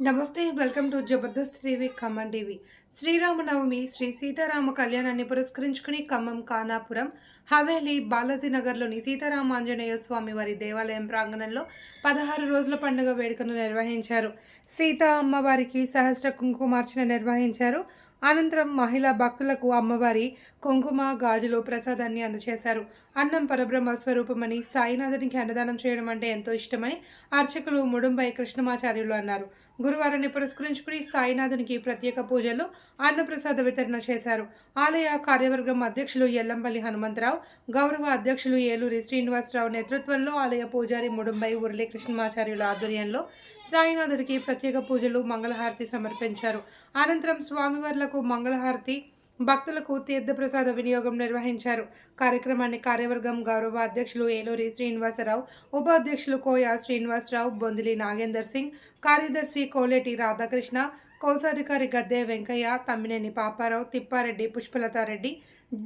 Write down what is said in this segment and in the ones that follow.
నమస్తే welcome to Jabardasth TV Khammam TV. Sriramanavami Sri Sitarama కళ్యాణాన్ని పురస్కరించుకుని ఖమ్మం కానాపురం హవేలీ బాలాజీనగర్లోని సీతారామ ఆంజనేయ స్వామి వారి దేవాలయం ప్రాంగణంలో పదహారు రోజుల పండుగ వేడుకను నిర్వహించారు. సీతా అమ్మవారికి సహస్ర కుంకుమార్చన నిర్వహించారు. అనంతరం మహిళా భక్తులకు అమ్మవారి కుంకుమ గాజులు ప్రసాదాన్ని అందజేశారు. అన్నం పరబ్రహ్మ స్వరూపమని సాయినాథునికి అన్నదానం చేయడం అంటే ఎంతో ఇష్టమని అర్చకులు ముడుంబై కృష్ణమాచార్యులు అన్నారు. గురువారాన్ని పురస్కరించుకుని సాయినాథునికి ప్రత్యేక పూజలు అన్నప్రసాద వితరణ చేశారు. ఆలయ కార్యవర్గం అధ్యక్షులు ఎల్లంపల్లి హనుమంతరావు గౌరవ అధ్యక్షులు ఏలూరి శ్రీనివాసరావు నేతృత్వంలో ఆలయ పూజారి ముడుంబై ఉర్లి కృష్ణమాచార్యుల ఆధ్వర్యంలో సాయినాథుడికి ప్రత్యేక పూజలు మంగళహారతి సమర్పించారు. అనంతరం స్వామివార్లకు మంగళహారతి భక్తులకు తీర్థప్రసాద వినియోగం నిర్వహించారు. కార్యక్రమాన్ని కార్యవర్గం గౌరవ అధ్యక్షులు ఏలూరి శ్రీనివాసరావు ఉపాధ్యక్షులు కోయ శ్రీనివాసరావు బొందిలి నాగేందర్ సింగ్ కార్యదర్శి కోలేటి రాధాకృష్ణ కోశాధికారి గద్దె వెంకయ్య తమ్మినేని పాపారావు తిప్పారెడ్డి పుష్పలతారెడ్డి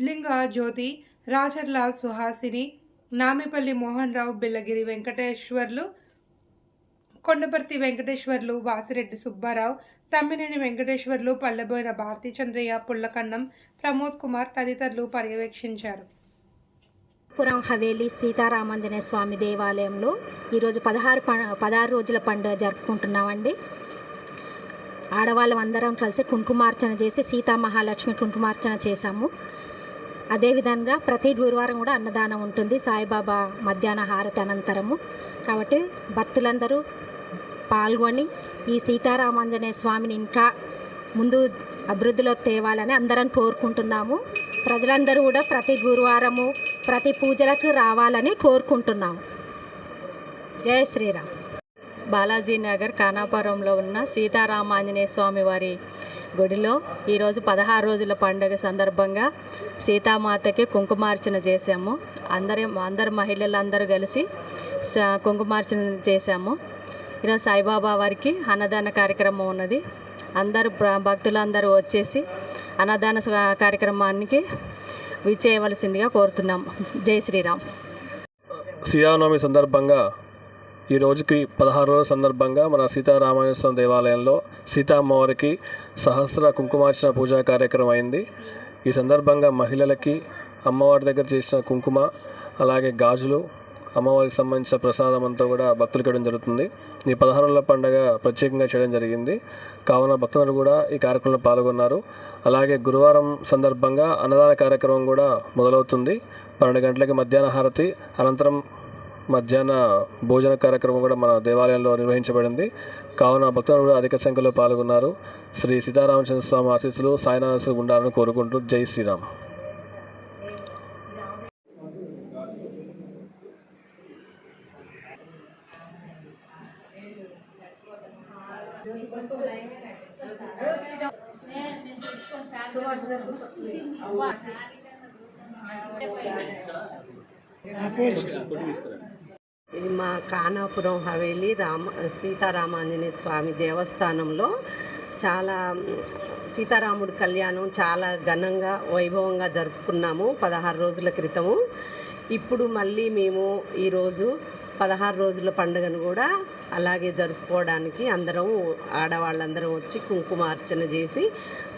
లింగ జ్యోతి రాజర్ల సుహాసిని నామిపల్లి మోహన్ రావు బిల్లగిరి వెంకటేశ్వర్లు కొండపర్తి వెంకటేశ్వర్లు వాసిరెడ్డి సుబ్బారావు తమ్మినేని వెంకటేశ్వర్లు పల్లెబోయిన భారతీచంద్రయ్య పుల్లకన్నం ప్రమోద్ కుమార్ తదితరులు పర్యవేక్షించారు. పురం హవేలీ సీతారామాంజనేయ స్వామి దేవాలయంలో ఈరోజు పదహారు ప పదహారు రోజుల పండుగ జరుపుకుంటున్నామండి. ఆడవాళ్ళం అందరం కలిసి కుంకుమార్చన చేసి సీతామహాలక్ష్మి కుంకుమార్చన చేశాము. అదేవిధంగా ప్రతి గురువారం కూడా అన్నదానం ఉంటుంది. సాయిబాబా మధ్యాహ్న హారతి అనంతరము. కాబట్టి భక్తులందరూ పాల్గొని ఈ సీతారామాంజనేయ స్వామిని ఇంకా ముందు అభివృద్ధిలో తేవాలని అందరం కోరుకుంటున్నాము. ప్రజలందరూ కూడా ప్రతి గురువారము ప్రతి పూజలకు రావాలని కోరుకుంటున్నాము. జయ శ్రీరామ్. బాలాజీ నగర్ ఖానాపురంలో ఉన్న సీతారామాంజనేయ స్వామి వారి గుడిలో ఈరోజు పదహారు రోజుల పండుగ సందర్భంగా సీతామాతకి కుంకుమార్చన చేశాము. అందరి అందరు మహిళలందరూ కలిసి స- కుంకుమార్చన చేశాము. ఈరోజు సాయిబాబా వారికి అన్నదాన కార్యక్రమం ఉన్నది. అందరూ భక్తులందరూ వచ్చేసి అన్నదాన స- కార్యక్రమానికి విచ్చేయవలసిందిగా కోరుతున్నాం. జై శ్రీరామ్. శ్రీరామనవమి సందర్భంగా ఈ రోజుకి పదహారు రోజుల సందర్భంగా మన సీతారామేశ్వర స్వామి దేవాలయంలో సీతా అమ్మవారికి సహస్ర కుంకుమార్చన పూజా కార్యక్రమం అయింది. ఈ సందర్భంగా మహిళలకి అమ్మవారి దగ్గర చేసిన కుంకుమ అలాగే గాజులు అమ్మవారికి సంబంధించిన ప్రసాదం అంతా కూడా భక్తులకు ఇవ్వడం జరుగుతుంది. ఈ పదహారుల పండగ పండుగ ప్రత్యేకంగా చేయడం జరిగింది. కావున భక్తులు కూడా ఈ కార్యక్రమంలో పాల్గొన్నారు. అలాగే గురువారం సందర్భంగా అన్నదాన కార్యక్రమం కూడా మొదలవుతుంది. పన్నెండు గంటలకి మధ్యాహ్న హారతి అనంతరం మధ్యాహ్న భోజన కార్యక్రమం కూడా మన దేవాలయంలో నిర్వహించబడింది. కావున భక్తులు కూడా అధిక సంఖ్యలో పాల్గొన్నారు. శ్రీ సీతారామచంద్ర స్వామి ఆశీస్సులు సాయినాథ ఉండాలని కోరుకుంటూ జై శ్రీరామ్. ఇది మా కానాపురం హవేలి రామ సీతారామాంజనేయ స్వామి దేవస్థానంలో చాలా సీతారాముడి కళ్యాణం చాలా ఘనంగా వైభవంగా జరుపుకున్నాము పదహారు రోజుల క్రితము. ఇప్పుడు మళ్ళీ మేము ఈరోజు పదహారు రోజుల పండుగను కూడా అలాగే జరుపుకోవడానికి అందరం ఆడవాళ్ళందరం వచ్చి కుంకుమార్చన చేసి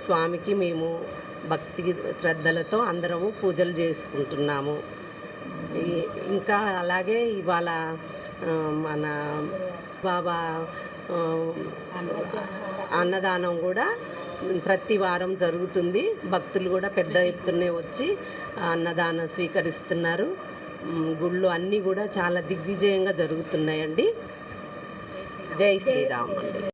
స్వామికి మేము భక్తి శ్రద్ధలతో అందరము పూజలు చేసుకుంటున్నాము. ఈ- ఇంకా అలాగే ఇవాళ మన బాబా అన్నదానం కూడా ప్రతి వారం జరుగుతుంది. భక్తులు కూడా పెద్ద ఎత్తునే వచ్చి అన్నదానం స్వీకరిస్తున్నారు. గుళ్ళు అన్నీ కూడా చాలా దిగ్విజయంగా జరుగుతున్నాయండి. జై శ్రీరామ్. అండి